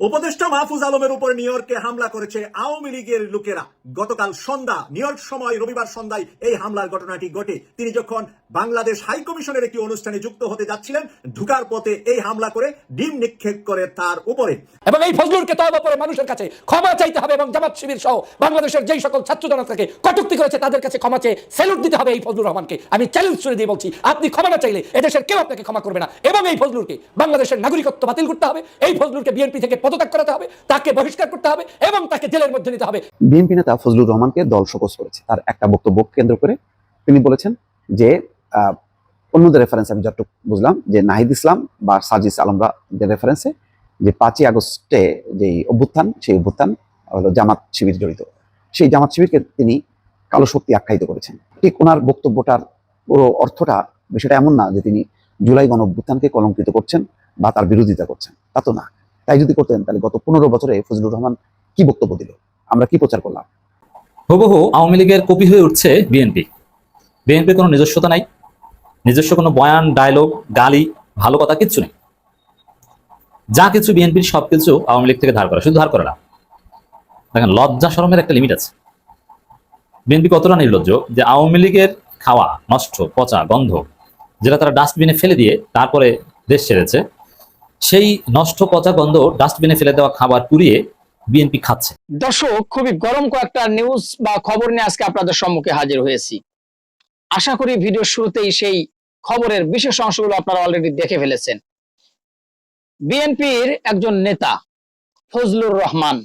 উপদেষ্টা মাহফুজ আলমের উপর নিউ ইয়র্কে হামলা করেছে আওয়ামী লীগের লোকেরা। গতকাল সন্ধ্যা, নিউ ইয়র্ক সময়, রবিবার সন্ধ্যায় এই হামলার ঘটনাটি ঘটে। তিনি যখন বাংলাদেশ হাই কমিশনের একটি অনুষ্ঠানে যুক্ত হতে যাচ্ছিলেন, ঢুকার পথে এই হামলা করে ডিম নিক্ষেপ করে তার উপরে। এবং এই ফজলুরকে তবা করে মানুষের কাছে ক্ষমা চাইতে হবে এবং জামাত শিবির সহ বাংলাদেশের যেই সকল ছাত্র জনতাকে কটুক্তি করেছে, তাদের কাছে ক্ষমা চেয়ে স্যালুট দিতে হবে এই ফজলুর রহমানকে। আমি চ্যালেঞ্জ করে দিয়ে বলছি, আপনি ক্ষমা না চাইলে এদেশের কেউ আপনাকে ক্ষমা করবে না। এবং এই ফজলুরকে বাংলাদেশের নাগরিকত্ব বাতিল করতে হবে। এই ফজলুরকে বিএনপি থেকে পদত্যাগ করাতে হবে, তাকে বহিষ্কার করতে হবে এবং তাকে জেলের মধ্যে নিতে হবে। বিএনপি নেতা ফজলুর রহমানকে দল শোকজ করেছে। তার একটা বক্তব্য কেন্দ্র করে তিনি বলেছেন যে অন্যদের রেফারেন্স আমি যতটুকু বুঝলাম যে নাহিদ ইসলাম বা সাজিস আলমরা যে রেফারেন্সে যে পাঁচই আগস্টে যে অভ্যুত্থান, সেই অভ্যুত্থান হলো জামাত শিবির জড়িত। সেই জামাত শিবিরকে তিনি কালো শক্তি আখ্যায়িত করেছেন। ঠিক ওনার বক্তব্যটার পুরো অর্থটা বিষয়টা এমন না যে তিনি জুলাই গণ অভ্যুত্থানকে কলঙ্কিত করছেন বা তার বিরোধিতা করছেন। তা তো না। তাই যদি করতেন, তাহলে গত পনেরো বছরে ফজলুর রহমান কি বক্তব্য দিল? আমরা কি প্রচার করলাম? হুবহু আওয়ামী লীগের কপি হয়ে উঠছে বিএনপি। বিএনপির কোনো নিজস্বতা নাই, নিজস্ব কোনো বয়ান ডায়লগ গালি, ভালো কথা কিচ্ছু নেই। যা কিছু বিএনপির সব কিছু আওয়ামী লীগ থেকে ধার করা, শুধু ধার করে না। দেখেন, লজ্জা শরমের একটা লিমিট আছে। বিএনপি কতটা নির্লজ্জ যে আওয়ামী লীগের খাওয়া, নষ্ট, পচা, গন্ধ, যেটা তারা ডাস্টবিনে ফেলে দিয়ে তারপরে দেশ ছেড়েছে সেই নষ্ট পচা গন্ধ ডাস্টবিনে ফেলে দেওয়া খাবার পুড়িয়ে বিএনপি খাচ্ছে। দর্শক, খুবই গরম কয়েকটা নিউজ বা খবর নিয়ে আজকে আপনাদের সম্মুখে হাজির হয়েছি। আশা করি ভিডিওর শুরুতেই সেই খবরের বিশেষ অংশগুলো আপনারা অলরেডি দেখে ফেলেছেন। বিএনপির একজন নেতা, ফজলুর রহমান,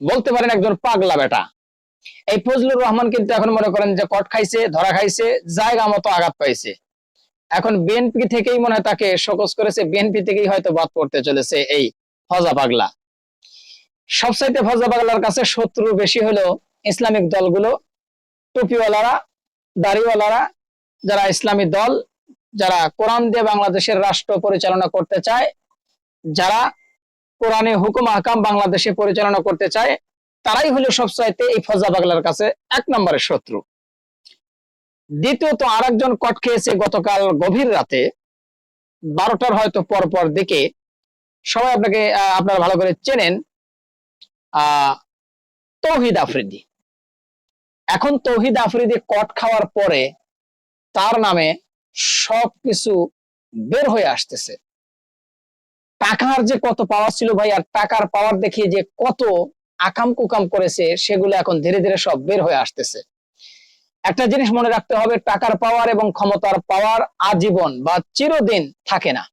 বলতে পারেন একজন পাগলা বেটা। এই ফজলুর রহমান কিন্তু এখন মনে করেন যে কট খাইছে, ধরা খাইছে, জায়গা মতো আঘাত পাইছে। এখন বিএনপি থেকেই মনে হয় তাকে শোকস করেছে। বিএনপি থেকেই হয়তো বাদ পড়তে চলেছে এই ফজা পাগলা। সবচাইতে ফজা পাগলার কাছে শত্রু বেশি হলো ইসলামিক দলগুলো, টুপিওয়ালারা, দাড়িওয়ালারা, যারা ইসলামী দল, যারা কোরআন দিয়ে বাংলাদেশের রাষ্ট্র পরিচালনা করতে চায়, যারা কোরআনে হুকুম, আহকাম বাংলাদেশে পরিচালনা করতে চায়, তারাই হলো সবচাইতে এই ফজা পাগলার কাছে এক নম্বরের শত্রু। দ্বিতীয়ত আরেকজন কট খেয়েছে গতকাল গভীর রাতে বারোটার হয়তো পরপর দিকে সবাই আপনাকে আপনারা ভালো করে চেনেন তৌহিদ আফ্রিদি। এখন তৌহিদ আফ্রিদি কট খাওয়ার পরে তার নামে সবকিছু বের হয়ে আসতেছে। টাকার যে কত পাওয়ার ছিল ভাই, আর টাকার পাওয়ার দেখিয়ে যে কত আকাম কুকাম করেছে, সেগুলো এখন ধীরে ধীরে সব বের হয়ে আসতেছে। একটা জিনিস মনে রাখতে হবে, টাকার পাওয়ার এবং ক্ষমতার পাওয়ার আজীবন বা চিরদিন থাকে না।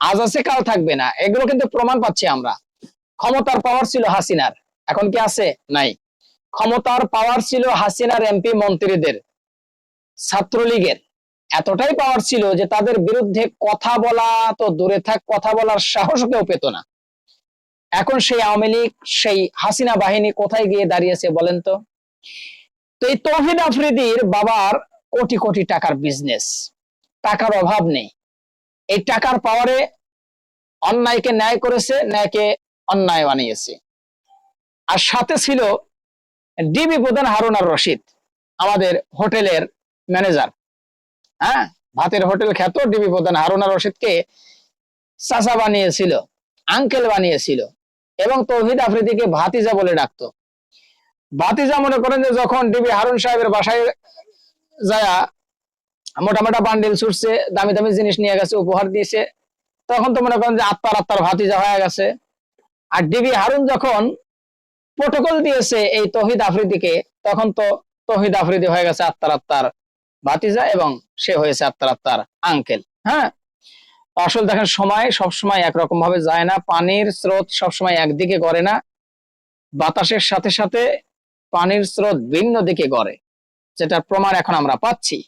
আজ আছে, কাল থাকবে না। এগুলো কিন্তু প্রমাণ পাচ্ছি আমরা। ক্ষমতার পাওয়ার ছিল হাসিনার। এখন কি আছে? নাই। ক্ষমতার পাওয়ার ছিল হাসিনার এমপি মন্ত্রীদের, ছাত্রলীগের। এতটাই পাওয়ার ছিল যে তাদের বিরুদ্ধে কথা বলা তো দূরে থাক, কথা বলার সাহস কেউ পেত না। এখন সেই আওয়ামী লীগ, সেই হাসিনা বাহিনী কোথায় গিয়ে দাঁড়িয়েছে বলেন তো? তো এই তৌহিদ আফ্রিদির বাবার কোটি কোটি টাকার বিজনেস টাকার অভাব নেই। এই টাকার পাওয়ারে অন্যায়কে ন্যায় করেছে, ন্যায়কে অন্যায় বানিয়েছে। আর সাথে ছিল ডিবি প্রধান হারুন আর রশিদ, আমাদের হোটেলের ম্যানেজার হ্যাঁ? ভাতের হোটেল খ্যাত ডিবি প্রধান হারুন আর রশিদকে চাচা বানিয়েছিল আঙ্কেল বানিয়েছিল। এবং তৌহিদ আফ্রিদিকে ভাতিজা বলে ডাকতো। ভাতিজা মনে করেন যে যখন ডিবি হারুন সাহেবের বাসায় যায় মোটা মোটা বান্ডিল ছুটছে, দামি দামি জিনিস নিয়ে গেছে, উপহার দিয়েছে, তখন তো মনে করেন যে আত্মার আত্মার ভাতিজা হয়ে গেছে। আর ডিবি হারুন যখন প্রোটোকল দিয়েছে এই তহিদ আফ্রিদিকে, তখন তো তহিদ আফ্রিদি হয়ে গেছে আত্মার আত্মার ভাতিজা এবং সে হয়েছে আত্মার আত্মার আঙ্কেল হ্যাঁ? আসলে দেখেন সময় সবসময় একরকম ভাবে যায় না, পানির স্রোত সবসময় একদিকে করে না, বাতাসের সাথে সাথে পানির স্রোত ভিন্ন দিকে গড়ে, যেটার প্রমাণ এখন আমরা পাচ্ছি।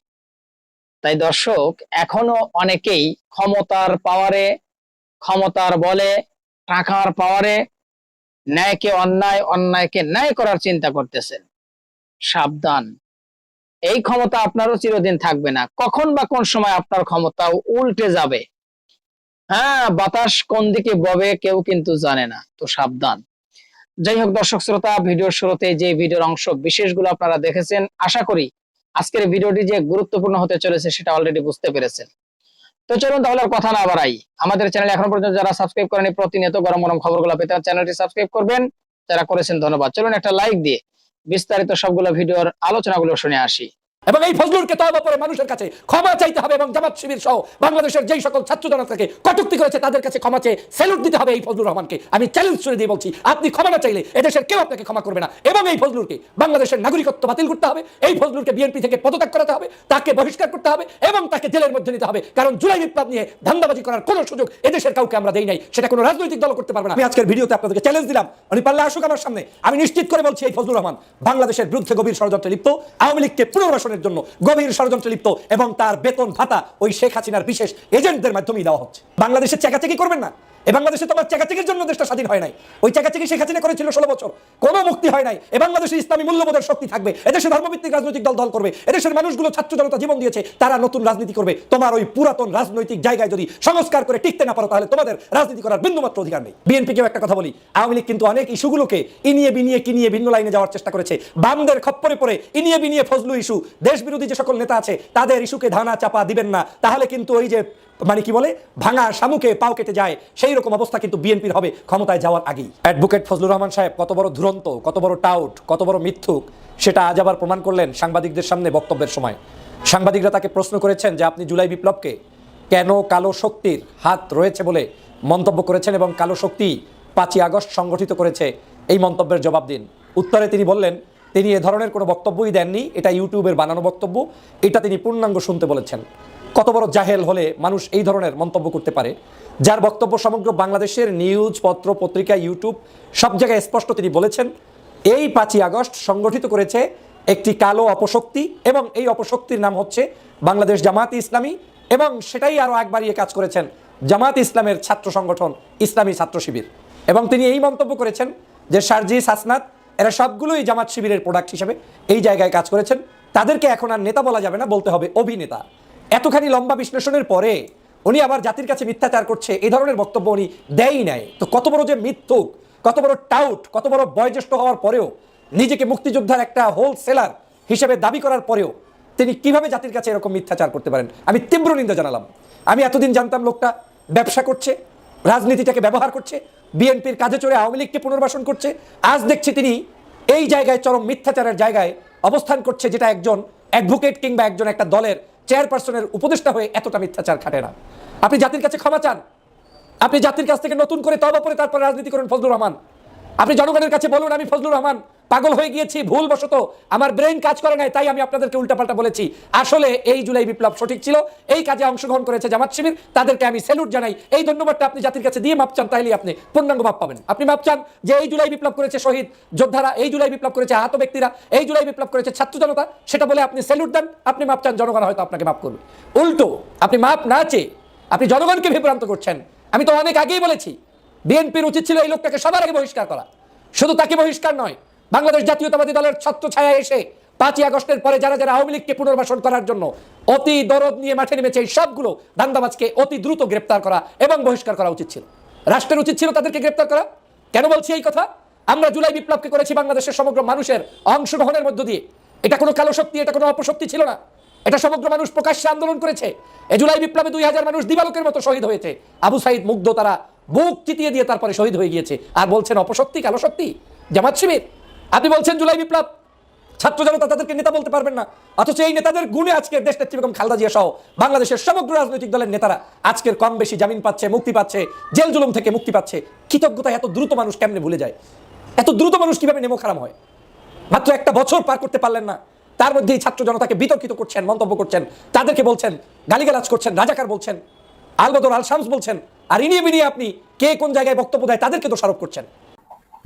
তাই দর্শক, এখনও অনেকেই ক্ষমতার পাওয়ারে, ক্ষমতার বলে, টাকার পাওয়ারে ন্যায়কে অন্যায়, অন্যায়কে ন্যায় করার চিন্তা করতেছেন। সাবধান। এই ক্ষমতা আপনারও চিরদিন থাকবে না। কখন বা কোন সময় আপনার ক্ষমতা উল্টে যাবে? হ্যাঁ বাতাস কোন দিকে ববে কেউ কিন্তু জানে না। তো সাবধান। যাই হোক দর্শক শ্রোতা, ভিডিওর শুরুতে যে ভিডিওর অংশ বিশেষগুলো আপনারা দেখেছেন, আশা করি আজকের ভিডিওটি যে গুরুত্বপূর্ণ হতে চলেছে সেটা অলরেডি বুঝতে পেরেছেন। তো চলুন তাহলে কথা না বাড়াই। আমাদের চ্যানেল এখন পর্যন্ত যারা সাবস্ক্রাইব করেনি, প্রতিনিয়ত গরম গরম খবরগুলো পেতে চ্যানেলটি সাবস্ক্রাইব করবেন। যারা করেছেন ধন্যবাদ। চলুন একটা লাইক দিয়ে বিস্তারিত সবগুলো ভিডিওর আলোচনাগুলো শুনে আসি। এবং এই ফজলুরকে তওবা করে মানুষের কাছে ক্ষমা চাইতে হবে এবং জামাত শিবির সহ বাংলাদেশের যেই সকল ছাত্র জনতাকে কটূক্তি করেছে, তাদের কাছে ক্ষমা চেয়ে স্যালুট দিতে হবে এই ফজলুর রহমানকে। আমি চ্যালেঞ্জ করে দিয়ে বলছি, আপনি ক্ষমা না চাইলে এদেশের কেউ আপনাকে ক্ষমা করবে না। এবং এই ফজলুরকে বাংলাদেশের নাগরিকত্ব বাতিল করতে হবে, এই ফজলুরকে বিএনপি থেকে পদত্যাগ করাতে হবে, তাকে বহিষ্কার করতে হবে এবং তাকে জেলের মধ্যে নিতে হবে। কারণ জুলাই বিপ্লব নিয়ে ধান্দাবাজি করার কোনো সুযোগ এদেশের কাউকে আমরা দেই নাই, সেটা কোনো রাজনৈতিক দল করতে পারবে না। আমি আজকের ভিডিওতে আপনাদেরকে চ্যালেঞ্জ দিলাম। উনি পারলে আসুক আমার সামনে। আমি নিশ্চিত করে বলছি, এই ফজলুর রহমান বাংলাদেশের বিরুদ্ধে গভীর ষড়যন্ত্রে লিপ্ত। আওয়ামী লীগকে পুনর্বাসনের জন্য গভীর ষড়যন্ত্রে লিপ্ত এবং তার বেতন ভাতা ওই শেখ হাসিনার বিশেষ এজেন্টদের মাধ্যমেই দেওয়া হচ্ছে। বাংলাদেশের চেকাচেকি করবেন না। এ বাংলাদেশে তোমার চেকাচেকির জন্য দেশটা স্বাধীন হয় নাই। ওই চেকাচেকি শেখ হাসিনা করেছিল ষোলো বছর। কোনো মুক্তি হয় নাই। এ বাংলাদেশে ইসলামী মূল্যবোধের শক্তি থাকবে। এদেশে ধর্মভিত্তিক রাজনৈতিক দল দল করবে। এদেশের মানুষগুলো ছাত্র জনতা জীবন দিয়েছে। তারা নতুন রাজনীতি করবে। তোমার ওই পুরাতন রাজনৈতিক জায়গায় যদি সংস্কার করে টিকতে না পারো, তাহলে তোমাদের রাজনীতি করার বিন্দুমাত্র অধিকার নেই। বিএনপিকেও একটা কথা বলি। আওয়ামী লীগ কিন্তু অনেক ইস্যুগুলোকে ইনিয়ে বিনিয়ে কিনিয়ে ভিন্ন লাইনে যাওয়ার চেষ্টা করেছে। বামদের খপ্পরে পড়ে ইনিয়ে বিনিয়ে ফজলু ইস্যু। দেশ বিরোধী যে সকল নেতা আছে, তাদের ইস্যুকে ধানা চাপা দিবেন না। তাহলে কিন্তু ওই যে মানে কি বলে? ভাঙা শামুকে পাও কেটে যায়। সেই রকম অবস্থা কিন্তু বিএনপির হবে ক্ষমতায় যাওয়ার আগেই। অ্যাডভোকেট ফজলুর রহমান সাহেব কত বড় দুরন্ত কত বড় টাউট কত বড় মিথ্যুক, সেটা আজ আবার প্রমাণ করলেন সাংবাদিকদের সামনে বক্তব্যের সময়। সাংবাদিকরা তাকে প্রশ্ন করেছেন যে আপনি জুলাই বিপ্লবকে কেন কালো শক্তির হাত রয়েছে বলে মন্তব্য করেছেন এবং কালো শক্তি পাঁচই আগস্ট সংগঠিত করেছে, এই মন্তব্যের জবাব দিন। উত্তরে তিনি বললেন, তিনি এ ধরনের কোনো বক্তব্যই দেননি, এটা ইউটিউবের বানানো বক্তব্য, এটা তিনি পূর্ণাঙ্গ শুনতে বলেছেন। কত বড় জাহেল হলে মানুষ এই ধরনের মন্তব্য করতে পারে? যার বক্তব্য সমগ্র বাংলাদেশের নিউজ, পত্র, পত্রিকা, ইউটিউব সব জায়গায় স্পষ্ট তিনি বলেছেন, এই পাঁচই আগস্ট সংগঠিত করেছে একটি কালো অপশক্তি এবং এই অপশক্তির নাম হচ্ছে বাংলাদেশ জামাত ইসলামী এবং সেটাই আরও এক বাড়িয়ে কাজ করেছেন জামাত ইসলামের ছাত্র সংগঠন ইসলামী ছাত্র শিবির। এবং তিনি এই মন্তব্য করেছেন যে সার্জিস হাসনাত, এরা সবগুলোই জামাত শিবিরের প্রোডাক্ট হিসেবে এই জায়গায় কাজ করেছেন। তাদেরকে এখন আর নেতা বলা যাবে না, বলতে হবে অভিনেতা। এতখানি লম্বা বিশ্লেষণের পরে উনি আবার জাতির কাছে মিথ্যাচার করছে, এই ধরনের বক্তব্য উনি দেয়ই নাই। তো কত বড় যে মিথ্যুক, কত বড় টাউট, কত বড় বয়োজ্যেষ্ঠ হওয়ার পরেও, নিজেকে মুক্তিযোদ্ধার একটা হোলসেলার হিসেবে দাবি করার পরেও তিনি কীভাবে জাতির কাছে এরকম মিথ্যাচার করতে পারেন? আমি তীব্র নিন্দা জানালাম। আমি এতদিন জানতাম লোকটা ব্যবসা করছে, রাজনীতিটাকে ব্যবহার করছে, বিএনপির কাজে চড়ে আওয়ামী লীগকে পুনর্বাসন করছে। আজ দেখছি তিনি এই জায়গায় চরম মিথ্যাচারের জায়গায় অবস্থান করছে, যেটা একজন অ্যাডভোকেট কিংবা একজন একটা দলের চেয়ারপারসনের উপদেষ্টা হয়ে এতটা মিথ্যাচার খাটে না। আপনি জাতির কাছে ক্ষমা চান। আপনি জাতির কাছ থেকে নতুন করে তবা করে তারপর রাজনীতি করেন ফজলুর রহমান। আপনি জনগণের কাছে বলুন, আমি ফজলুর রহমান। পাগল হয়ে গিয়েছি, ভুলবশত আমার ব্রেন কাজ করে নাই, তাই আমি আপনাদেরকে উল্টাপাল্টা বলেছি। আসলে এই জুলাই বিপ্লব সঠিক ছিল, এই কাজে অংশগ্রহণ করেছে জামাত শিবির, তাদেরকে আমি স্যালুট জানাই। এই ধন্যবাদটা আপনি জাতির কাছে দিয়ে মাপ চান তাইলে আপনি পূর্ণাঙ্গ মাপ পাবেন। আপনি মাপ চান যে এই জুলাই বিপ্লব করেছে শহীদ যোদ্ধারা, এই জুলাই বিপ্লব করেছে আহত ব্যক্তিরা, এই জুলাই বিপ্লব করেছে ছাত্র জনতা, সেটা বলে আপনি স্যালুট দেন, আপনি মাপ চান, জনগণ হয়তো আপনাকে মাপ করবে। উল্টো, আপনি মাপ না চেয়ে আপনি জনগণকে বিভ্রান্ত করছেন। আমি তো অনেক আগেই বলেছি, বিএনপির উচিত ছিল এই লোকটাকে সবার আগে বহিষ্কার করা। শুধু তাকে বহিষ্কার নয় বাংলাদেশ জাতীয়তাবাদী দলের ছত্র ছায়া এসে পাঁচই আগস্টের পরে যারা যারা আওয়ামী লীগকে পুনর্বাসন করার জন্য অতি দরদ নিয়ে মাঠে নেমেছে, এই সবগুলো দান্দাবাজকে অতি দ্রুত গ্রেপ্তার করা এবং বহিষ্কার করা উচিত ছিল। রাষ্ট্রের উচিত ছিল তাদেরকে গ্রেপ্তার করা। কেন বলছি এই কথা? আমরা জুলাই বিপ্লবকে করেছি বাংলাদেশের সমগ্র মানুষের অংশগ্রহণের মধ্য দিয়ে। এটা কোনো কালো শক্তি, এটা কোনো অপশক্তি ছিল না। এটা সমগ্র মানুষ প্রকাশ্যে আন্দোলন করেছে। এ জুলাই বিপ্লবে দুই হাজার মানুষ দিবালোকের মতো শহীদ হয়েছে। আবু সাইদ মুগ্ধ তারা বুক চিতিয়ে দিয়ে তারপরে শহীদ হয়ে গিয়েছে। আর বলছেন অপশক্তি, কালো শক্তি, জামাত শিবির। আপনি বলছেন জুলাই বিপ্লব? ছাত্র জনতা তাদেরকে নেতা বলতে পারবেন না। অথচ এই নেতাদের গুণে আজকের দেশ নেত্রী বেগম খালেদা জিয়া সহ বাংলাদেশের সমগ্র রাজনৈতিক দলের নেতারা আজকের কম বেশি জামিন পাচ্ছে, মুক্তি পাচ্ছে, জেল জুলুম থেকে মুক্তি পাচ্ছে। কৃতজ্ঞতা এত দ্রুত মানুষ কেমনে ভুলে যায়? এত দ্রুত মানুষ কীভাবে নেমো খারাপ হয়? মাত্র একটা বছর পার করতে পারলেন না। তার মধ্যেই ছাত্র জনতাকে বিতর্কিত করছেন, মন্তব্য করছেন। তাদেরকে বলছেন, গালিগালাজ করছেন, রাজাকার বলছেন, আলবদর আল শামস বলছেন, আর ইনিয়ে বিনিয়ে আপনি কে কোন জায়গায় বক্তব্য দেয় তাদেরকে দোষারোপ করছেন।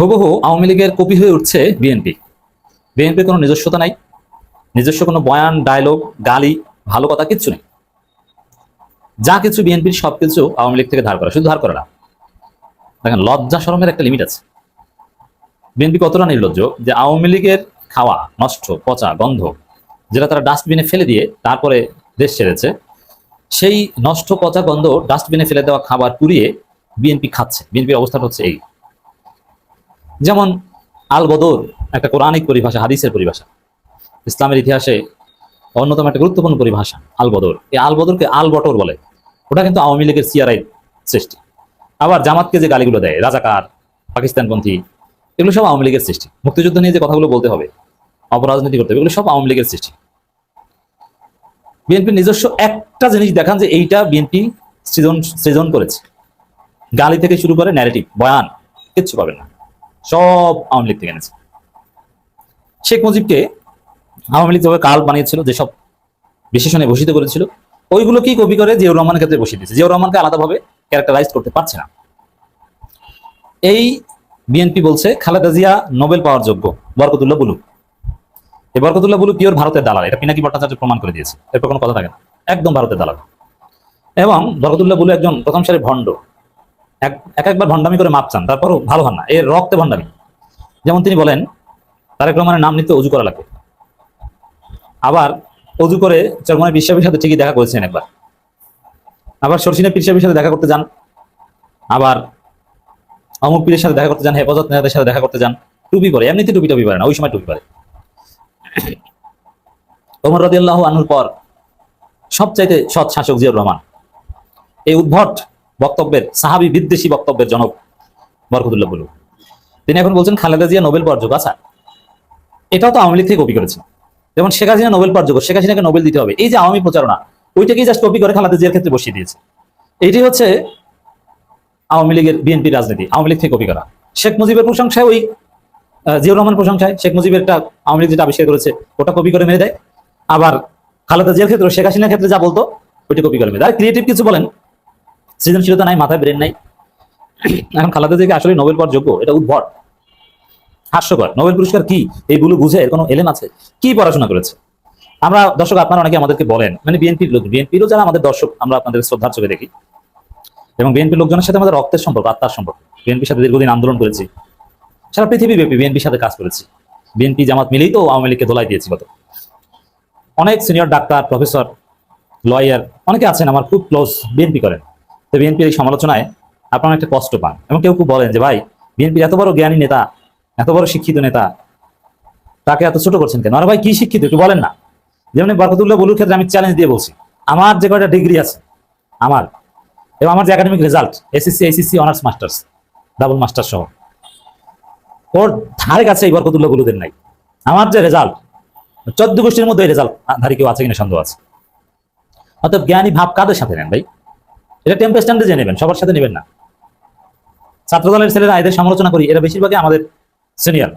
হুবহু আওয়ামী লীগের কপি হয়ে উঠছে বিএনপি বিএনপির কোনো নিজস্বতা নাই, নিজস্ব কোনো বয়ান ডায়লগ গালি, ভালো কথা কিচ্ছু নেই। যা কিছু বিএনপির সব কিছু আওয়ামী লীগ থেকে ধার করা, শুধু ধার করা না। দেখেন, লজ্জা শরমের একটা লিমিট আছে। বিএনপি কতটা নির্লজ্জ যে আওয়ামী লীগের খাওয়া, নষ্ট, পচা, গন্ধ, যেটা তারা ডাস্টবিনে ফেলে দিয়ে তারপরে দেশ ছেড়েছে, সেই নষ্ট, পচা গন্ধ ডাস্টবিনে ফেলে দেওয়া খাবার পুড়িয়ে বিএনপি খাচ্ছে। বিএনপির অবস্থাটা হচ্ছে এই। যেমন আল বদর একটা কোরআনিক পরিভাষা, হাদিসের পরিভাষা। ইসলামের ইতিহাসে অন্যতম একটা গুরুত্বপূর্ণ পরিভাষা আল বদর এই আল বদরকে আল বটর বলে। ওটা কিন্তু আওয়ামী লীগের সিআরআই সৃষ্টি। আবার জামাতকে যে গালিগুলো দেয়, রাজাকার, পাকিস্তানপন্থী, এগুলো সব আওয়ামী লীগের সৃষ্টি। মুক্তিযুদ্ধ নিয়ে যে কথাগুলো বলতে হবে, অপরাজনীতি করতে হবে, এগুলো সব আওয়ামী লীগের সৃষ্টি। বিএনপির নিজস্ব একটা জিনিস দেখান যে এইটা বিএনপি সৃজন সৃজন করেছে। গালি থেকে শুরু করে ন্যারেটিভ বয়ান, কিচ্ছু পাবে না। সব আওয়ামী লীগ থেকে এনেছে। শেখ মুজিবকে আওয়ামী লীগ যেভাবে কাল বানিয়েছিল, যেসব বিশেষণে ভূষিত করেছিল, ওইগুলো কি কপি করে জিয়াউর রহমানের ক্ষেত্রে বসিয়ে দিয়েছে? জিয়াউর রহমানকে আলাদাভাবে ক্যারেক্টারাইজ করতে পারছে না। এই বিএনপি বলছে, খালেদা জিয়া নোবেল পাওয়ার যোগ্য, বরকতুল্লাহ বুলু। এই বরকতুল্লাহ বুলু পিওর ভারতের দালাল, এটা পিনাকি ভট্টাচার্য প্রমাণ করে দিয়েছে। এরপর কোনো কথা থাকে না। একদম ভারতের দালাল। এবং বরকতুল্লাহ বুলু একজন প্রথম সারি ভণ্ড। এক এক একবার ভণ্ডামি করে মাপ চান, তারপরও ভালো হন না। এর রক্তে ভণ্ডামি। যেমন তিনি বলেন, তারেক রহমানের নাম নিতে অজু করা লাগবে আবার অজু করে চরমনে বিশ্বাসের সাথে ঠিকই দেখা করেছেন একবার। আবার সরসিনা পীর সাহেবের সাথে দেখা করতে যান। আবার অমুক পীরের সাথে দেখা করতে যান, হেফাজত নেতাদের সাথে দেখা করতে যান। টুপি পরে, এমনিতে টুপি টুপি পরে না, ওই সময় টুপি পরে। ওমর রদিয়াল্লাহ আনুর পর সবচাইতে সৎ শাসক জিয়াউর রহমান। এই উদ্ভট বক্তব্যের, সাহাবি বিদ্বেষী বক্তব্যের জনক বরকতুল্লাহ বলু তিনি এখন বলছেন, খালেদা জিয়া নোবেল পাওয়ার যোগ্য আচ্ছা। এটাও তো আওয়ামী লীগ থেকে কপি করেছে যেমন শেখ হাসিনা নোবেল যোগ্য, শেখ হাসিনাকে নোবেল দিতে হবে। এই যে আওয়ামী প্রচারণা, ওইটাকেই জাস্ট কপি করে খালেদা জিয়ার ক্ষেত্রে বসিয়ে দিয়েছে। এটি হচ্ছে আওয়ামী লীগের বিএনপি রাজনীতি, আওয়ামী লীগ থেকে কপি করা। শেখ মুজিবের প্রশংসায় ওই জিয়াউর রহমান প্রশংসায় শেখ মুজিবের একটা আওয়ামী লীগ যেটা আবিষ্কার করেছে, ওটা কপি করে মেরে দেয়। আবার খালেদা জিয়ার ক্ষেত্রে শেখ হাসিনার ক্ষেত্রে যা বলতো, ওইটা কপি করে মেরে দেয়। ক্রিয়েটিভ কিছু বলেন সৃজনশীলতা নাই, মাথায় ব্রেন নাই। এখন খালেদা জিয়াকে আসলে নোবেল পাওয়ার যোগ্য, এটা উদ্ভট। হাস্যকর। নোবেল পুরস্কার কি? এই বুলু বুঝে এর কোনো এলেম আছে? কি পড়াশোনা করেছে? আমরা দর্শক, আপনারা অনেকে আমাদেরকে বলেন মানে বিএনপির লোক বিএনপিরও যারা আমাদের দর্শক, আমরা আপনাদের শ্রদ্ধার চোখে দেখি। এবং বিএনপির লোকজনের সাথে আমাদের রক্তের সম্পর্ক, আত্মার সম্পর্ক। বিএনপির সাথে দীর্ঘদিন আন্দোলন করেছি। সারা পৃথিবী ব্যাপী বিএনপির সাথে কাজ করেছি। বিএনপি জামাত মিলেই তো আওয়ামী লীগকে দোলাই দিয়েছি গত। অনেক সিনিয়র ডাক্তার প্রফেসর লয়ার অনেকে আছেন আমার খুব ক্লোজ বিএনপি করেন। তো বিএনপির এই সমালোচনায় আপনারা একটা কষ্ট পান এবং কেউ কেউ বলেন যে, ভাই, বিএনপির এত বড় জ্ঞানী নেতা, এত বড় শিক্ষিত নেতা, তাকে এত ছোট করছেন কেন? আর ভাই, কি শিক্ষিত? একটু বলেন না। যেমন বরকতুল্লাহ বলুর ক্ষেত্রে আমি চ্যালেঞ্জ দিয়ে বলছি। আমার যে কয়টা ডিগ্রি আছে, আমার, এবং আমার যে academic result SSC HSC honours masters double master সহ, ওর ধারে কাছে এই বরকতুল্লাহ বলুদের নাই। আমার যে রেজাল্ট চোদ্দ গোষ্ঠীর মধ্যে রেজাল্ট ধারে কেউ আছে কিনা সন্দেহ আছে? অর্থাৎ জ্ঞানী ভাব কাদের সাথে নেন ভাই? এটা টেম্পো স্ট্যান্ডার্ডে নেবেন, সবার সাথে নেবেন না। ছাত্রদলের ছেলেরা এদের সমালোচনা করি, এরা বেশিরভাগই আমাদের সিনিয়র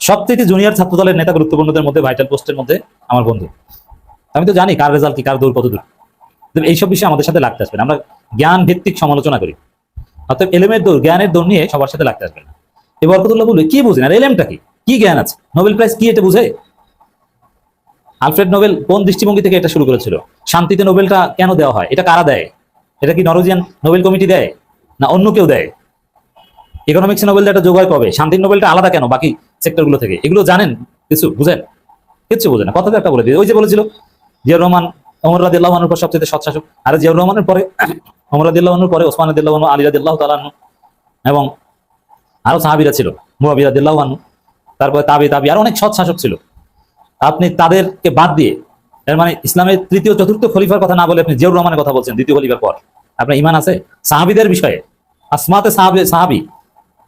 সবথেকে জুনিয়র ছাত্রদলের নেতা গুরুত্বপূর্ণদের মধ্যে ভাইটাল পোস্টের মধ্যে আমার বন্ধু। আমি তো জানি কার রেজাল্ট কি, কার দূর কত দূর এইসব বিষয়ে আমাদের সাথে লাগতে আসবে না। আমরা জ্ঞান ভিত্তিক সমালোচনা করি। অর্থাৎ এলেমের দৌড়, জ্ঞানের দৌড় নিয়ে সবার সাথে লাগতে আসবে না। এই বরকতুল্লাহ বলবে, কি বুঝেন? আর এলেমটা কি? কি জ্ঞান আছে? নোবেল প্রাইজ কি এটা বুঝে? আলফ্রেড নোবেল কোন দৃষ্টিভঙ্গি থেকে এটা শুরু করেছিল? শান্তিতে নোবেলটা কেন দেওয়া হয়? এটা কারা দেয়? এটা কি নরওয়েজিয়ান নোবেল কমিটি দেয়? না অন্য কেউ দেয়? ইকোনমিক্স নোবেল একটা যোগ কবে? শান্তির নোবেলটা আলাদা কেন বাকি সেক্টরগুলো থেকে? এগুলো জানেন? কিছু বুঝেন? কিচ্ছু বুঝেন না। কথা তো একটা বলে দিয়ে ওই যে বলেছিল, জিয়াউর রহমান অমর রাদিল্লাহনের পর সবচেয়ে সৎ শাসক। আর জিয়াউর রহমানের পরে অমর পরে, ওসমান রাদিল্লাহ আলী রাদিল্লাহ তালাহন এবং আরও সাহাবিরা ছিল মুরাবি রাদিল্লাহ তারপরে তাবি তাবি, আর অনেক সৎ শাসক ছিল। আপনি তাদেরকে বাদ দিয়ে, এর মানে ইসলামের তৃতীয়, চতুর্থ খলিফার কথা না বলে আপনি জিয়াউর রহমানের কথা বলছেন, দ্বিতীয় খলিফার পর। আপনার ইমান আছে? সাহাবিদের বিষয়ে? আসমাতে সাহাবি সাহাবি।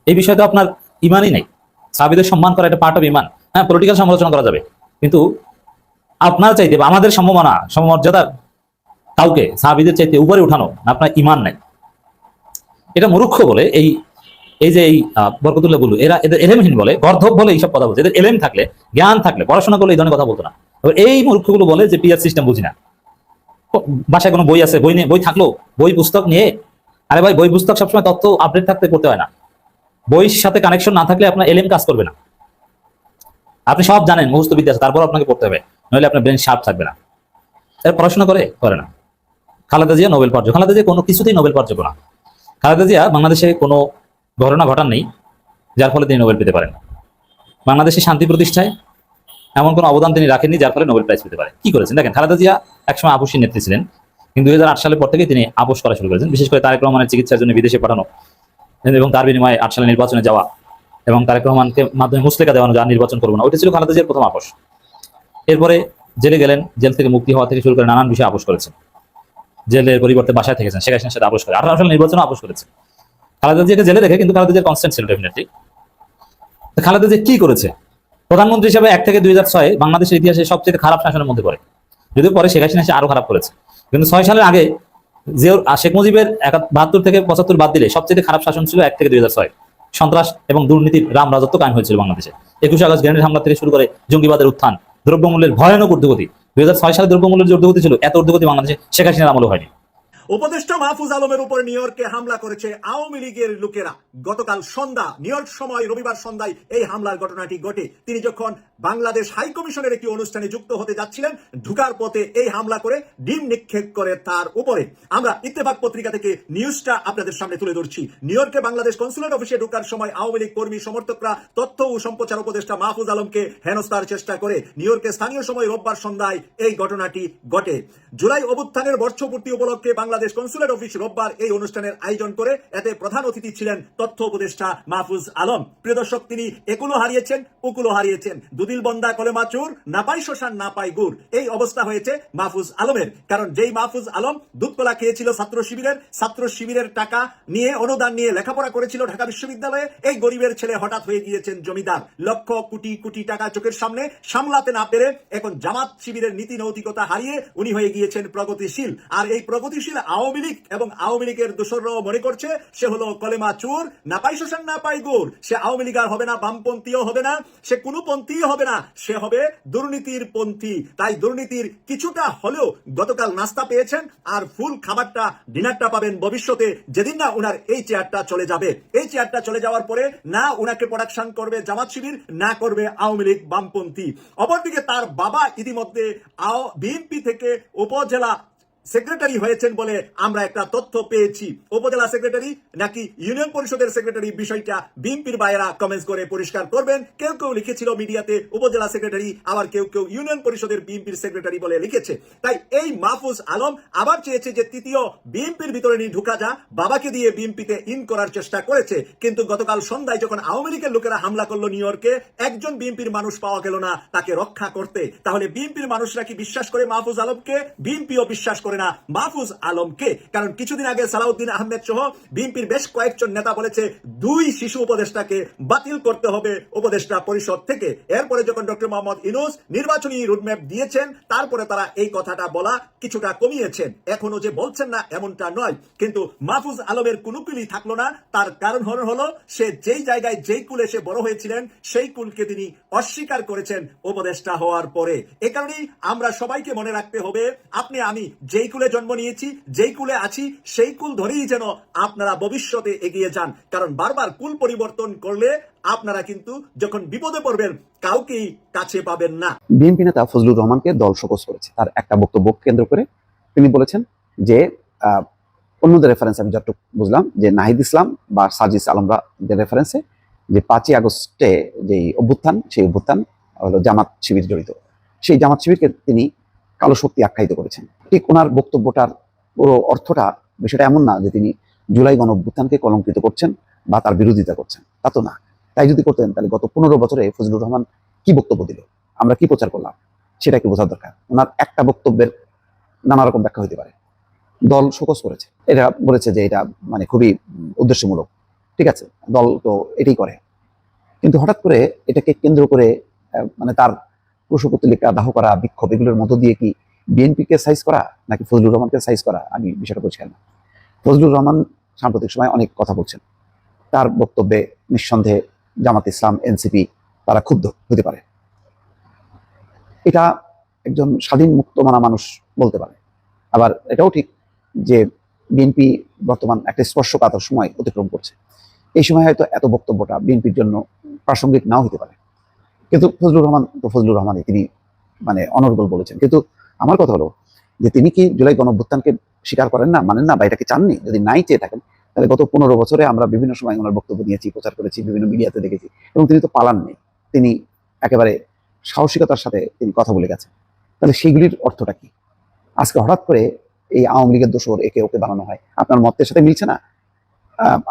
এই বিষয়ে তো আপনার ইমানই নেই। সাহাবিদের সম্মান করা এটা পার্ট অফ ইমান হ্যাঁ পলিটিক্যাল সমালোচনা করা যাবে। কিন্তু আপনার চাইতে আমাদের সম্ভাবনা, সমমর্যাদা কাউকে সাহাবিদের চাইতে উপরে উঠানো আপনার ইমান নাই। এটা মূর্খ বলে এই এই যে এই বরকতুল্লাহ বলু এরা এদের এলেমহীন বলে, গর্ধব বলে এইসব কথা বলছে। এদের এলেম থাকলে, জ্ঞান থাকলে, পড়াশোনা করলে এই ধরনের কথা বলতো না। এই মূর্খগুলো বলে যে পিয়ার সিস্টেম বুঝি না। বাসায় কোনো বই আছে, বই নিয়ে, বই থাকল, বই পুস্তক নিয়ে, আরে ভাই, বই পুস্তক সবসময় তথ্য আপডেট থাকতে করতে হয় না। বইয়ের সাথে কানেকশন না থাকলে আপনার এলেম কাজ করবে না। আপনি সব জানেন মুহূর্ত বিদ্যা আছে, তারপর আপনাকে পড়তে হবে। নইলে আপনার ব্রেন শার্প থাকবে না। এর পড়াশোনা করে করে না। খালেদা জিয়া নোবেল যোগ্য। খালেদা জিয়া কোনো কিছুতেই নোবেল যোগ্য না। খালেদা জিয়া বাংলাদেশে কোনো ঘটনা ঘটান নেই, যার ফলে তিনি নোবেল পেতে পারেন। বাংলাদেশে শান্তি প্রতিষ্ঠায় এমন কোনো অবদান তিনি রাখেননি, যার ফলে নোবেল প্রাইজ পেতে পারে। কি করেছেন? দেখেন, খালেদা জিয়া একসময় আপুসী নেত্রী ছিলেন। কিন্তু দুই হাজার আট সালের পর থেকে তিনি আপোষ করা শুরু করেছেন। বিশেষ করে তারেক রহমানের চিকিৎসার জন্য বিদেশে পাঠানো এবং তার বিনিময়ে আট সালে নির্বাচনে যাওয়া এবং তারেক রহমানকে মাধ্যমে মুসলেকা দেওয়ানো যা নির্বাচন করব না, ওইটা ছিল খালেদা জিয়ার প্রথম আপোষ এরপরে জেলে গেলেন, জেল থেকে মুক্তি হওয়া থেকে শুরু করে নানান বিষয়ে আপোষ করেছেন। জেলের পরিবর্তে বাসায় থেকেছেন হাসিনার সাথে আপোষ করে। আঠারো সাল নির্বাচনে আপোষ করেছে খালেদা জিয়াকে জেলে রেখে কিন্তু খালেদা জিয়ার কনস্ট্যান্ট ছিল ডেফিনেটলি খালেদা জিয়া কি করেছে? প্রধানমন্ত্রী হিসেবে এক থেকে দুই হাজার ছয় বাংলাদেশের ইতিহাসে সবচেয়ে খারাপ শাসনের মধ্যে পড়ে। যদিও পরে শেখ হাসিনা আরও খারাপ করেছে। কিন্তু ছয় সালের আগে যে শেখ মুজিবের বাহাত্তর থেকে পঁচাত্তর বাদ দিলে সবচেয়ে খারাপ শাসন ছিল এক থেকে দুই হাজার ছয়। সন্ত্রাস এবং দুর্নীতির রাম রাজত্ব কায়েম হয়েছিল বাংলাদেশে। একুশে আগস্ট গ্রেনেড হামলা থেকে শুরু করে জঙ্গিবাদের উত্থান, দ্রব্যমূল্যের ভয়ানক ঊর্ধ্বগতি। দুই হাজার ছয় সালে দ্রব্যমূল্যের যে ঊর্ধ্বগতি ছিল, এত ঊর্ধ্বগতি বাংলাদেশে শেখ হাসিনার আমলে হয়নি। উপদেষ্টা মাহফুজ আলমের উপর নিউ ইয়র্কে হামলা করেছে আওয়ামী লীগের লোকেরা। গতকাল সন্ধ্যা, নিউ ইয়র্ক সময় রবিবার সন্ধ্যায় এই হামলার ঘটনাটি ঘটে। তিনি যখন বাংলাদেশ হাই কমিশনের একটি অনুষ্ঠানে যুক্ত হতে যাচ্ছিলেন। ঢুকার পথে এই হামলা করে, ডিম নিক্ষেপ করে তার উপরে। আমরা ইত্তেফাক পত্রিকা থেকে নিউজটা আপনাদের সামনে তুলে ধরছি। নিউ ইয়র্কে বাংলাদেশ কনসুলেট অফিসে ঢোকার সময় আওয়ামী লীগ কর্মী সমর্থকরা তথ্য ও সম্প্রচার উপদেষ্টা মাহফুজ আলমকে হেনস্থার চেষ্টা করে। নিউ ইয়র্কে স্থানীয় সময় রোববার সন্ধ্যায় এই ঘটনাটি ঘটে। জুলাই অভ্যুত্থানের বর্ষপূর্তি উপলক্ষে বাংলাদেশ কনসুলেট অফিস রোববার এই অনুষ্ঠানের আয়োজন করে, এতে প্রধান অতিথি ছিলেন তথ্য উপদেষ্টা মাহফুজ আলম। প্রিয় দর্শক, তিনি একুলো হারিয়েছেন উকুলো হারিয়েছেন। দুদিল বন্দা কলেমা চুর, না পাই শ্মশান না পাই গুড়। এই অবস্থা হয়েছে মাহফুজ আলমের। কারণ যেই মাহফুজ আলম দুধকলা খেয়েছিল ছাত্র শিবিরের ছাত্র শিবিরের টাকা নিয়ে অনুদান নিয়ে লেখাপড়া করেছিল ঢাকা বিশ্ববিদ্যালয়ে, এই গরিবের ছেলে হঠাৎ হয়ে গিয়েছেন জমিদার। লক্ষ কোটি কোটি টাকা চোখের সামনে সামলাতে না পেরে এখন জামাত শিবিরের নীতি নৈতিকতা হারিয়ে উনি হয়ে গিয়েছেন প্রগতিশীল। আর এই প্রগতিশীল আওয়ামী লীগ এবং আওয়ামী লীগের দোসররাও মনে করছে, সে হলো কলেমা চুর, না পাই শোষণ না পাই গুড়। সে আওয়ামী লীগ আর হবে না, বামপন্থীও হবে না, সে কোনো পন্থীও হবে না, সে হবে দুর্নীতির পন্থী। তাই দুর্নীতির কিছুটা হলেও গতকাল নাস্তা পেয়েছেন আর ফুল খাবারটা, ডিনারটা পাবেন ভবিষ্যতে। যেদিন না উনার এই চেয়ারটা চলে যাবে। এই চেয়ারটা চলে যাওয়ার পরে না উনাকে প্রোডাকশন করবে জামাত শিবির, না করবে আওয়ামী লীগ বামপন্থী। অপরদিকে তার বাবা ইতিমধ্যে বিএনপি থেকে উপজেলা সেক্রেটারি হয়েছেন বলে আমরা একটা তথ্য পেয়েছি। উপজেলা সেক্রেটারি নাকি ইউনিয়ন পরিষদের সেক্রেটারি বিষয়টা বিএনপির বাইরা কমেন্টস করে পরিষ্কার করবেন। কেউ কেউ লিখেছিল মিডিয়াতে, উপজেলা সেক্রেটারি, আবার কেউ কেউ ইউনিয়ন পরিষদের বিএনপির সেক্রেটারি বলে লিখেছে। তাই এই মাহফুজ আলম আবার চেয়েছে যে তৃতীয় বিএনপির ভিতরে নিয়ে ঢুকা যা বাবাকে দিয়ে বিএনপিতে ইন করার চেষ্টা করেছে। কিন্তু গতকাল সন্ধ্যায় যখন আওয়ামী লীগের লোকেরা হামলা করল নিউ ইয়র্কে, একজন বিএনপির মানুষ পাওয়া গেল না তাকে রক্ষা করতে। তাহলে বিএনপির মানুষরা কি বিশ্বাস করে মাহফুজ আলমকে? বিএনপিও বিশ্বাস করে না। মাহফুজ আলমকে, কারণ কিছুদিন আগে সালাউদ্দিন আহমেদ সহ বিএনপির বেশ কয়েকজন নেতা বলেছে, দুই শিশু উপদেষ্টাকে বাতিল করতে হবে উপদেষ্টা পরিষদ থেকে। এরপরে যখন ডক্টর মোহাম্মদ ইনুস নির্বাচনী রুটম্যাপ দিয়েছেন, তারপরে তারা এই কথাটা বলা কিছুটা কমিয়েছেন। এখনও যে বলছেন না, এমনটা নয়। কিন্তু মাহফুজ আলমের কোনো কুলি থাকল না। তার কারণ হল, হলো সে যেই জায়গায় যেই কুলে সে বড় হয়েছিলেন, সেই কুলকে তিনি অস্বীকার করেছেন উপদেষ্টা হওয়ার পরে। এ কারণেই আমরা সবাইকে মনে রাখতে হবে, আপনি, আমি যেই কুলে জন্ম নিয়েছি, যেই কুলে আছি, সেই কুল ধরেই যেন আপনারা ভবিষ্যতে এগিয়ে যান। কারণ বারবার কুল পরিবর্তন করলে আপনারা কিন্তু যখন বিপদে পড়বেন, কাউকেই কাছে পাবেন না। বিএনপি নেতা ফজলুর রহমানকে দল শোকজ করেছে। তার একটা বক্তব্য কেন্দ্র করে তিনি বলেছেন যে অন্যদের রেফারেন্স আমি যতটুকু বুঝলাম, যে নাহিদ ইসলাম বা সাজিস আলমরা যে রেফারেন্সে যে পাঁচই আগস্টে যে অভ্যুত্থান, সেই অভ্যুত্থান হলো জামাত শিবির জড়িত। সেই জামাত শিবিরকে তিনি কালো শক্তি আখ্যায়িত করেছেন। ঠিক ওনার বক্তব্যটার পুরো অর্থটা বিষয়টা এমন না যে তিনি জুলাই গণ অভ্যুত্থানকে কলঙ্কিত করছেন বা তার বিরোধিতা করছেন। তা তো না। তাই যদি করতেন, তাহলে গত পনেরো বছরে ফজলুর রহমান কি বক্তব্য দিল? আমরা কি প্রচার করলাম? সেটা একটু বোঝার দরকার? ওনার একটা বক্তব্যের নানা রকম ব্যাখ্যা হতে পারে। দল শোকস করেছে। এটা বলেছে যে এটা মানে খুবই উদ্দেশ্যমূলক। ঠিক আছে, দল তো এটাই করে। কিন্তু হঠাৎ করে এটাকে কেন্দ্র করে মানে তার কুশপুতলিকা দাহ করা, বিক্ষোভ, এগুলোর মধ্য দিয়ে কি বিএনপিকে সাইজ করা নাকি ফজলুর রহমানকে সাইজ করা? আমি বিষয়টা পরিষ্কার না। ফজলুর রহমান সাম্প্রতিক সময় অনেক কথা বলছেন। তার বক্তব্যে নিঃসন্দেহে জামাত ইসলাম এনসিপি তারা ক্ষুব্ধ হতে পারে। এটা একজন স্বাধীন মুক্ত মানা মানুষ বলতে পারে। আবার এটাও ঠিক যে বিএনপি বর্তমান একটা স্পর্শকাতর সময় অতিক্রম করছে। এই সময় হয়তো এত বক্তব্যটা বিএনপির জন্য প্রাসঙ্গিক নাও হতে পারে। কিন্তু ফজলুর রহমান তো ফজলুর রহমানই। তিনি মানে অনর্গল বলেছেন। কিন্তু আমার কথা হলো যে তিনি কি জুলাই গণঅভ্যুত্থানকে স্বীকার করেন না, মানেন না বা এটাকে চাননি? যদি নাই চেয়ে থাকেন, তাহলে গত পনেরো বছরে আমরা বিভিন্ন সময় ওনার বক্তব্য নিয়েছি প্রচার করেছি, বিভিন্ন মিডিয়াতে দেখেছি এবং তিনি তো পালাননি। তিনি একেবারে সাহসিকতার সাথে তিনি কথা বলে গেছেন। তাহলে সেগুলির অর্থটা কি? আজকে হঠাৎ করে এই আওয়ামী লীগের দোষর একে ওকে বানানো হয়, আপনার মতের সাথে মিলছে না?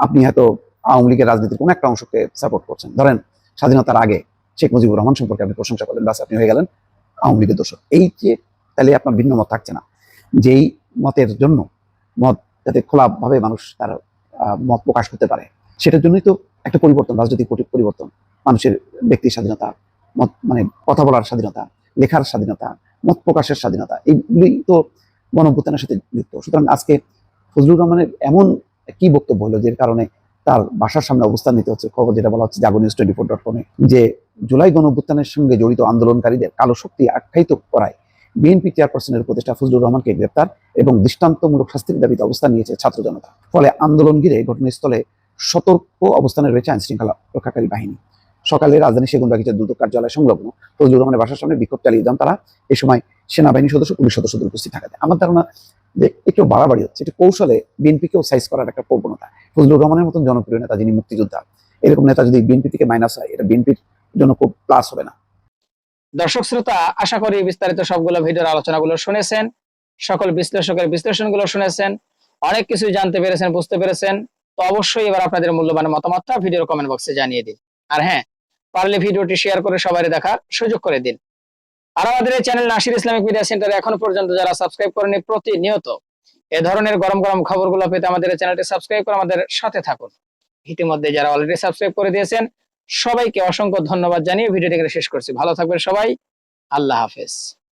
আপনি হয়তো আওয়ামী লীগের রাজনীতির কোনো একটা অংশকে সাপোর্ট করছেন। ধরেন, স্বাধীনতার আগে শেখ মুজিবুর রহমান সম্পর্কে আপনি প্রশংসা করলেন, বাস আপনি হয়ে গেলেন আওয়ামী লীগের দোষর। এই যে তাহলে আপনার ভিন্ন মত থাকছে না। যেই মতের জন্য মত যাতে খোলাভাবে মানুষ তার মত প্রকাশ করতে পারে, সেটার জন্যই তো একটা পরিবর্তন, রাজনৈতিক পরি- পরিবর্তন। মানুষের ব্যক্তির স্বাধীনতা, মত মানে কথা বলার স্বাধীনতা, লেখার স্বাধীনতা, মত প্রকাশের স্বাধীনতা এইগুলি তো গণঅভ্যুত্থানের সাথে যুক্ত। সুতরাং আজকে ফজলুর রহমানের এমন কি বক্তব্য হলো যে কারণে তার বাসার সামনে অবস্থান নিতে হচ্ছে। খবর যেটা বলা হচ্ছে Jago news twenty four dot কমে যে জুলাই গণঅভ্যুত্থানের সঙ্গে জড়িত আন্দোলনকারীদের কালো শক্তি আখ্যায়িত করায় বিএনপি চেয়ারপারসনের উপদেষ্টা ফজলুর রহমানকে গ্রেপ্তার এবং দৃষ্টান্তমূলক শাস্তির দাবিতে অবস্থান নিয়েছে ছাত্র জনতা। ফলে আন্দোলন ঘিরে ঘটনাস্থলে সতর্ক অবস্থানে রয়েছে আইন শৃঙ্খলা রক্ষাকারী বাহিনী। সকালে রাজধানী সেগুনবাগিচার দুদক কার্যালয় সংলগ্ন ফজলুর রহমানের বাসার সামনে বিক্ষোভ চালিয়ে যান তারা। এই সময় সেনাবাহিনী সদস্য, পুলিশ সদস্যদের উপস্থিত থাকাতে। আমার ধারণা যে একটু বাড়াবাড়ি হচ্ছে একটু কৌশলে বিএনপিকেও সাইজ করার একটা প্রবণতা। ফজলুর রহমানের মতন জনপ্রিয় নেতা যিনি মুক্তিযোদ্ধা, এরকম নেতা যদি বিএনপি থেকে মাইনাস হয়, এটা বিএনপির জন্য খুব প্লাস হবে না। দর্শক শ্রোতা, আশা করি বিস্তারিত সবগুলো ভিডিওর আলোচনাগুলো শুনেছেন, সকল বিশ্লেষকের বিশ্লেষণগুলো শুনেছেন, অনেক কিছু জানতে পেরেছেন, বুঝতে পেরেছেন, তো অবশ্যই এবার আপনাদের মূল্যবান মতামতটা ভিডিওর কমেন্ট বক্সে জানিয়ে দিন। আর হ্যাঁ পারলে ভিডিওটি শেয়ার করে সবাই দেখার সুযোগ করে দিন। আর আমাদের এই চ্যানেল নাসির ইসলামিক মিডিয়া সেন্টারে এখনও পর্যন্ত যারা সাবস্ক্রাইব করেনি প্রতিনিয়ত এ ধরনের গরম গরম খবরগুলো পেতে আমাদের চ্যানেলটি সাবস্ক্রাইব করে আমাদের সাথে থাকুন। ইতিমধ্যে যারা অলরেডি সাবস্ক্রাইব করে দিয়েছেন সবাইকে অসংখ্য ধন্যবাদ জানিয়ে ভিডিওটিকে শেষ করছি। ভালো থাকবেন সবাই। আল্লাহ হাফেজ।